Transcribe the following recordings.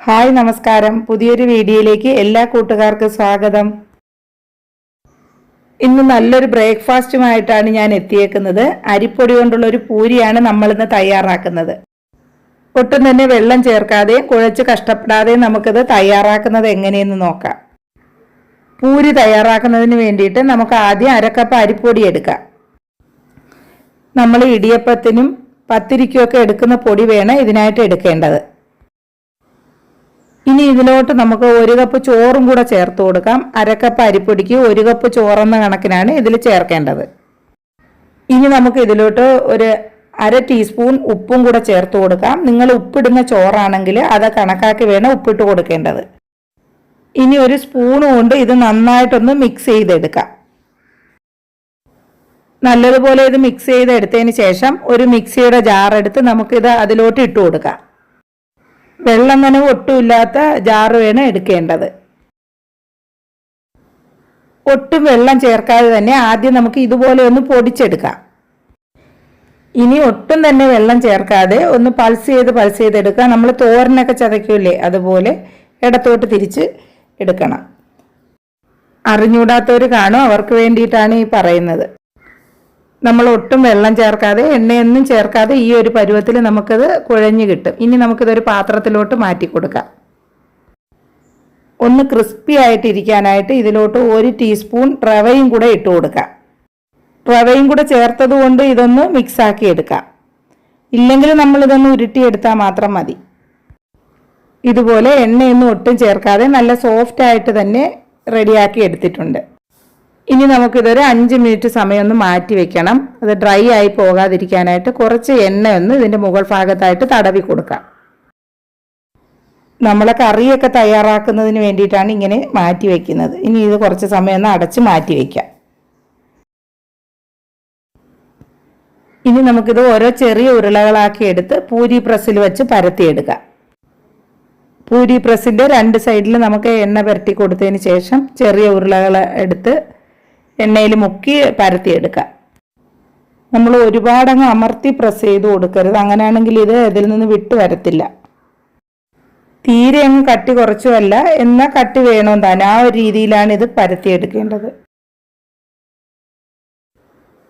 Hi നമസ്കാരം. പുതിയൊരു വീഡിയോയിലേക്ക് എല്ലാ കൂട്ടുകാർക്കും സ്വാഗതം. ഇന്ന് നല്ലൊരു ബ്രേക്ക്ഫാസ്റ്റുമായിട്ടാണ് ഞാൻ എത്തിയേക്കുന്നത്. അരിപ്പൊടി കൊണ്ടുള്ള ഒരു പൂരിയാണ് നമ്മളിന്ന് തയ്യാറാക്കുന്നത്. ഒട്ടും തന്നെ വെള്ളം ചേർക്കാതെ കുഴച്ച് കഷ്ടപ്പെടാതെ നമുക്കിത് തയ്യാറാക്കുന്നത് എങ്ങനെയെന്ന് നോക്കാം. പൂരി തയ്യാറാക്കുന്നതിന് വേണ്ടിയിട്ട് നമുക്ക് ആദ്യം അരക്കപ്പ് അരിപ്പൊടി എടുക്കാം. നമ്മൾ ഇടിയപ്പത്തിനും പത്തിരിക്കുമൊക്കെ എടുക്കുന്ന പൊടി വേണം ഇതിനായിട്ട് എടുക്കേണ്ടത്. ഇനി ഇതിലോട്ട് നമുക്ക് ഒരു കപ്പ് ചോറും കൂടെ ചേർത്ത് കൊടുക്കാം. അരക്കപ്പ് അരിപ്പൊടിക്ക് ഒരു കപ്പ് ചോറെന്ന കണക്കിനാണ് ഇതിൽ ചേർക്കേണ്ടത്. ഇനി നമുക്ക് ഇതിലോട്ട് ഒരു അര ടീസ്പൂൺ ഉപ്പും കൂടെ ചേർത്ത് കൊടുക്കാം. നിങ്ങൾ ഉപ്പിടുന്ന ചോറാണെങ്കിൽ അത് കണക്കാക്കി വേണം ഉപ്പിട്ട് കൊടുക്കേണ്ടത്. ഇനി ഒരു സ്പൂൺ കൊണ്ട് ഇത് നന്നായിട്ടൊന്ന് മിക്സ് ചെയ്തെടുക്കാം. നല്ലതുപോലെ ഇത് മിക്സ് ചെയ്തെടുത്തതിന് ശേഷം ഒരു മിക്സിയുടെ ജാർ എടുത്ത് നമുക്കിത് അതിലോട്ട് ഇട്ട് കൊടുക്കാം. വെള്ളം നനവ് ഒട്ടുമില്ലാത്ത ജാറ് വേണം എടുക്കേണ്ടത്. ഒട്ടും വെള്ളം ചേർക്കാതെ തന്നെ ആദ്യം നമുക്ക് ഇതുപോലെ ഒന്ന് പൊടിച്ചെടുക്കാം. ഇനി ഒട്ടും തന്നെ വെള്ളം ചേർക്കാതെ ഒന്ന് പൾസ് ചെയ്ത് പൾസ് ചെയ്തെടുക്കുക നമ്മൾ തോരനൊക്കെ ചതയ്ക്കൂലേ അതുപോലെ ഇടത്തോട്ട് തിരിച്ച് എടുക്കണം. അറിഞ്ഞൂടാത്തവർ കാണും അവർക്ക് വേണ്ടിയിട്ടാണ് ഈ പറയുന്നത്. നമ്മൾ ഒട്ടും വെള്ളം ചേർക്കാതെ എണ്ണയൊന്നും ചേർക്കാതെ ഈ ഒരു പരുവത്തിൽ നമുക്കത് കുഴഞ്ഞു കിട്ടും. ഇനി നമുക്കിതൊരു പാത്രത്തിലോട്ട് മാറ്റി കൊടുക്കാം. ഒന്ന് ക്രിസ്പി ആയിട്ടിരിക്കാനായിട്ട് ഇതിലോട്ട് ഒരു ടീസ്പൂൺ റവയും കൂടെ ഇട്ട് കൊടുക്കാം. റവയും കൂടെ ചേർത്തത് കൊണ്ട് ഇതൊന്ന് മിക്സാക്കി എടുക്കാം. ഇല്ലെങ്കിൽ നമ്മൾ ഇതൊന്ന് ഉരുട്ടിയെടുത്താൽ മാത്രം മതി. ഇതുപോലെ എണ്ണയൊന്നും ഒട്ടും ചേർക്കാതെ നല്ല സോഫ്റ്റായിട്ട് തന്നെ റെഡിയാക്കി എടുത്തിട്ടുണ്ട്. ഇനി നമുക്കിതൊരു അഞ്ച് മിനിറ്റ് സമയം ഒന്ന് മാറ്റി വെക്കണം. അത് ഡ്രൈ ആയി പോകാതിരിക്കാനായിട്ട് കുറച്ച് എണ്ണ ഒന്ന് ഇതിന്റെ മുകൾ ഭാഗത്തായിട്ട് തടവി കൊടുക്കാം. നമ്മളെ കറിയൊക്കെ തയ്യാറാക്കുന്നതിന് വേണ്ടിയിട്ടാണ് ഇങ്ങനെ മാറ്റി വെക്കുന്നത്. ഇനി ഇത് കുറച്ച് സമയം ഒന്ന് അടച്ച് മാറ്റി വയ്ക്കാം ഇനി നമുക്കിത് ഓരോ ചെറിയ ഉരുളകളാക്കി എടുത്ത് പൂരി പ്രസ്സിൽ വെച്ച് പരത്തിയെടുക്കാം. പൂരി പ്രസ്സിന്റെ രണ്ട് സൈഡിൽ നമുക്ക് എണ്ണ പുരട്ടി കൊടുത്തതിന് ശേഷം ചെറിയ ഉരുളകൾ എടുത്ത് എണ്ണയിൽ മുക്കി പരത്തിയെടുക്കാം നമ്മൾ ഒരുപാടങ്ങ് അമർത്തി പ്രസ് ചെയ്ത് കൊടുക്കരുത്. അങ്ങനെയാണെങ്കിൽ ഇത് ഇതിൽ നിന്ന് വിട്ടു വരത്തില്ല. തീരെ അങ്ങ് കട്ടി കുറച്ചുമല്ല എന്നാൽ കട്ടി വേണം താൻ. ആ ഒരു രീതിയിലാണ് ഇത് പരത്തിയെടുക്കേണ്ടത്.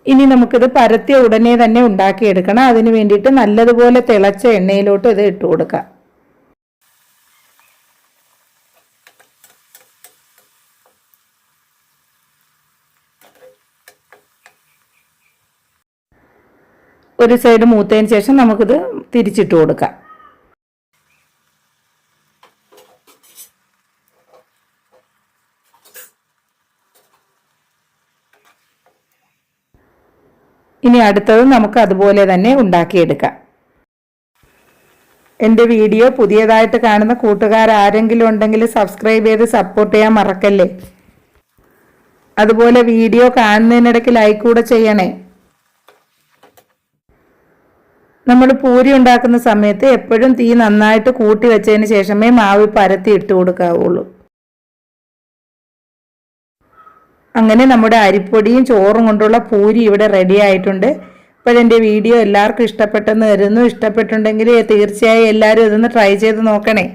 ഇനി നമുക്കിത് പരത്തിയ ഉടനെ തന്നെ ഉണ്ടാക്കിയെടുക്കണം. അതിന് വേണ്ടിയിട്ട് നല്ലതുപോലെ തിളച്ച എണ്ണയിലോട്ട് ഇത് ഇട്ട് കൊടുക്കാം ഒരു സൈഡ് മൂത്തതിന് ശേഷം നമുക്കിത് തിരിച്ചിട്ട് കൊടുക്കാം. ഇനി അടുത്തത് നമുക്ക് അതുപോലെ തന്നെ ഉണ്ടാക്കിയെടുക്കാം. എന്റെ വീഡിയോ പുതിയതായിട്ട് കാണുന്ന കൂട്ടുകാർ ആരെങ്കിലും ഉണ്ടെങ്കിൽ സബ്സ്ക്രൈബ് ചെയ്ത് സപ്പോർട്ട് ചെയ്യാൻ മറക്കല്ലേ? അതുപോലെ വീഡിയോ കാണുന്നതിനിടയ്ക്ക് ലൈക്ക് കൂടെ ചെയ്യണേ. നമ്മൾ പൂരി ഉണ്ടാക്കുന്ന സമയത്ത് എപ്പോഴും തീ നന്നായിട്ട് കൂട്ടി വെച്ചതിന് ശേഷമേ മാവ് പരത്തി ഇട്ട് കൊടുക്കാവുള്ളൂ. അങ്ങനെ നമ്മുടെ അരിപ്പൊടിയും ചോറും കൊണ്ടുള്ള പൂരി ഇവിടെ റെഡി ആയിട്ടുണ്ട്. അപ്പോൾ എന്റെ വീഡിയോ എല്ലാവർക്കും ഇഷ്ടപ്പെട്ടെന്ന് വരുന്നു ഇഷ്ടപ്പെട്ടുണ്ടെങ്കിൽ തീർച്ചയായും എല്ലാവരും ഇതൊന്ന് ട്രൈ ചെയ്ത് നോക്കണേ.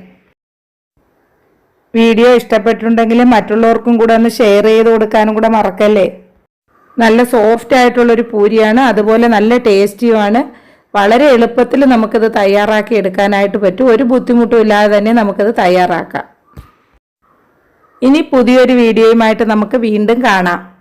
വീഡിയോ ഇഷ്ടപ്പെട്ടിട്ടുണ്ടെങ്കിൽ മറ്റുള്ളവർക്കും കൂടെ ഒന്ന് ഷെയർ ചെയ്ത് കൊടുക്കാനും കൂടെ മറക്കല്ലേ? നല്ല സോഫ്റ്റ് ആയിട്ടുള്ളൊരു പൂരിയാണ്. അതുപോലെ നല്ല ടേസ്റ്റിയുമാണ് വളരെ എളുപ്പത്തിൽ നമുക്കിത് തയ്യാറാക്കി എടുക്കാനായിട്ട് പറ്റും. ഒരു ബുദ്ധിമുട്ടും ഇല്ലാതെ തന്നെ നമുക്കിത് തയ്യാറാക്കാം. ഇനി പുതിയൊരു വീഡിയോയുമായിട്ട് നമുക്ക് വീണ്ടും കാണാം.